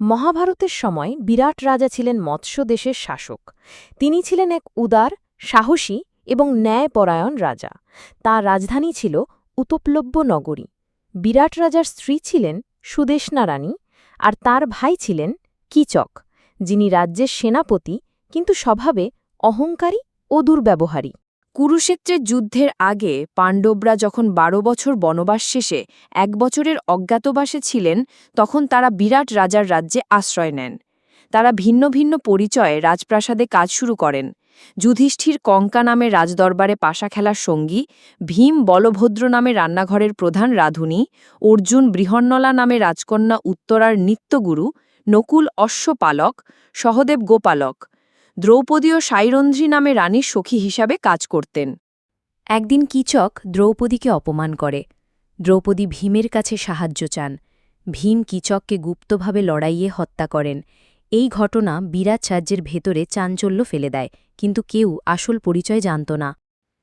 মহাভারতের সময় বিরাট রাজা ছিলেন মৎস্য দেশের শাসক। তিনি ছিলেন এক উদার, সাহসী এবং ন্যায়পরায়ণ রাজা। তাঁর রাজধানী ছিল উপপ্লব্য নগরী। বিরাট রাজার স্ত্রী ছিলেন সুদেশনা রানী আর তার ভাই ছিলেন কিচক, যিনি রাজ্যের সেনাপতি, কিন্তু স্বভাবে অহংকারী ও দুর্ব্যবহারী। কুরুক্ষেত্রের যুদ্ধের আগে পাণ্ডবরা যখন বারো বছর বনবাস শেষে এক বছরের অজ্ঞাতবাসে ছিলেন, তখন তারা বিরাট রাজার রাজ্যে আশ্রয় নেন। তারা ভিন্ন ভিন্ন পরিচয়ে রাজপ্রাসাদে কাজ শুরু করেন। যুধিষ্ঠির কঙ্কা নামে রাজদরবারে পাশা খেলার সঙ্গী, ভীম বলভদ্র নামে রান্নাঘরের প্রধান রাধুনী, অর্জুন বৃহন্নলা নামে রাজকন্যা উত্তরার নিত্যগুরু, নকুল অশ্বপালক, সহদেব গোপালক দ্রৌপদীয় সাইরন্ধ্রী নামে রানীর সখী হিসাবে কাজ করতেন। একদিন কিচক দ্রৌপদীকে অপমান করে। দ্রৌপদী ভীমের কাছে সাহায্য চান। ভীম কিচককে গুপ্তভাবে লড়াইয়ে হত্যা করেন। এই ঘটনা বিরাট রাজ্যের ভেতরে চাঞ্চল্য ফেলে দেয়, কিন্তু কেউ আসল পরিচয় জানত না।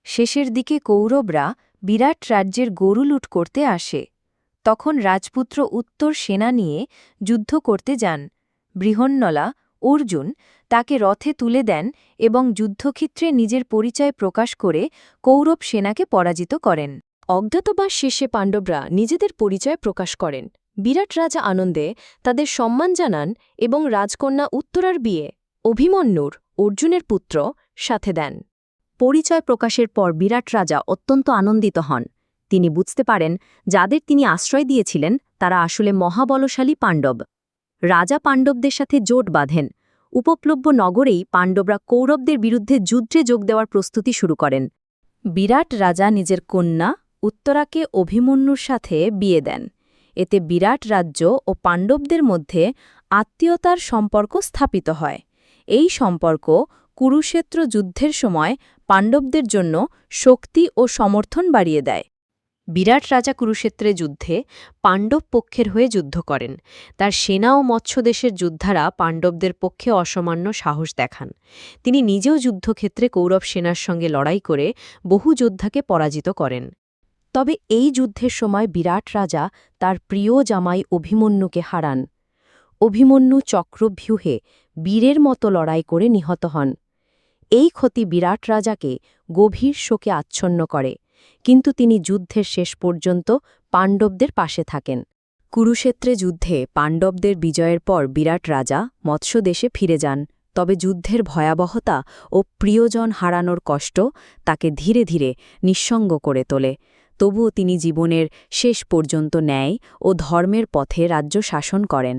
শেষের দিকে কৌরবরা বিরাট রাজ্যের গরু লুট করতে আসে। তখন রাজপুত্র উত্তর সেনা নিয়ে যুদ্ধ করতে যান। বৃহন্নলা অর্জুন তাকে রথে তুলে দেন এবং যুদ্ধক্ষেত্রে নিজের পরিচয় প্রকাশ করে কৌরব সেনাকে পরাজিত করেন। অজ্ঞাতবাস শেষে পাণ্ডবরা নিজেদের পরিচয় প্রকাশ করেন। বিরাট রাজা আনন্দে তাদের সম্মান জানান এবং রাজকন্যা উত্তরার বিয়ে অভিমন্যুর অর্জুনের পুত্র, সাথে দেন। পরিচয় প্রকাশের পর বিরাট রাজা অত্যন্ত আনন্দিত হন। তিনি বুঝতে পারেন যাদের তিনি আশ্রয় দিয়েছিলেন তারা আসলে মহাবলশালী পাণ্ডব। রাজা পাণ্ডবদের সাথে জোট বাঁধেন। উপপ্লব্য নগরেই পাণ্ডবরা কৌরবদের বিরুদ্ধে যুদ্ধে যোগ দেওয়ার প্রস্তুতি শুরু করেন। বিরাট রাজা নিজের কন্যা উত্তরাকে অভিমন্যুর সাথে বিয়ে দেন। এতে বিরাট রাজ্য ও পাণ্ডবদের মধ্যে আত্মীয়তার সম্পর্ক স্থাপিত হয়। এই সম্পর্ক কুরুক্ষেত্র যুদ্ধের সময় পাণ্ডবদের জন্য শক্তি ও সমর্থন বাড়িয়ে দেয়। বিরাট রাজা কুরুক্ষেত্রে যুদ্ধে পাণ্ডব পক্ষের হয়ে যুদ্ধ করেন। তার সেনা ও মৎস্যদেশের যোদ্ধারা পাণ্ডবদের পক্ষে অসামান্য সাহস দেখান। তিনি নিজেও যুদ্ধক্ষেত্রে কৌরব সেনার সঙ্গে লড়াই করে বহু যোদ্ধাকে পরাজিত করেন। তবে এই যুদ্ধের সময় বিরাট রাজা তার প্রিয় জামাই অভিমন্যুকে হারান। অভিমন্যু চক্রভ্যূহে বীরের মতো লড়াই করে নিহত হন। এই ক্ষতি বিরাট রাজাকে গভীর শোকে আচ্ছন্ন করে। কিন্তু তিনি যুদ্ধের শেষ পর্যন্ত পাণ্ডবদের পাশে থাকেন। কুরুক্ষেত্রে যুদ্ধে পাণ্ডবদের বিজয়ের পর বিরাট রাজা মৎস্যদেশে ফিরে যান, তবে যুদ্ধের ভয়াবহতা ও প্রিয়জন হারানোর কষ্ট তাকে ধীরে ধীরে নিঃসঙ্গ করে তোলে। তবুও তিনি জীবনের শেষ পর্যন্ত ন্যায় ও ধর্মের পথে রাজ্য শাসন করেন।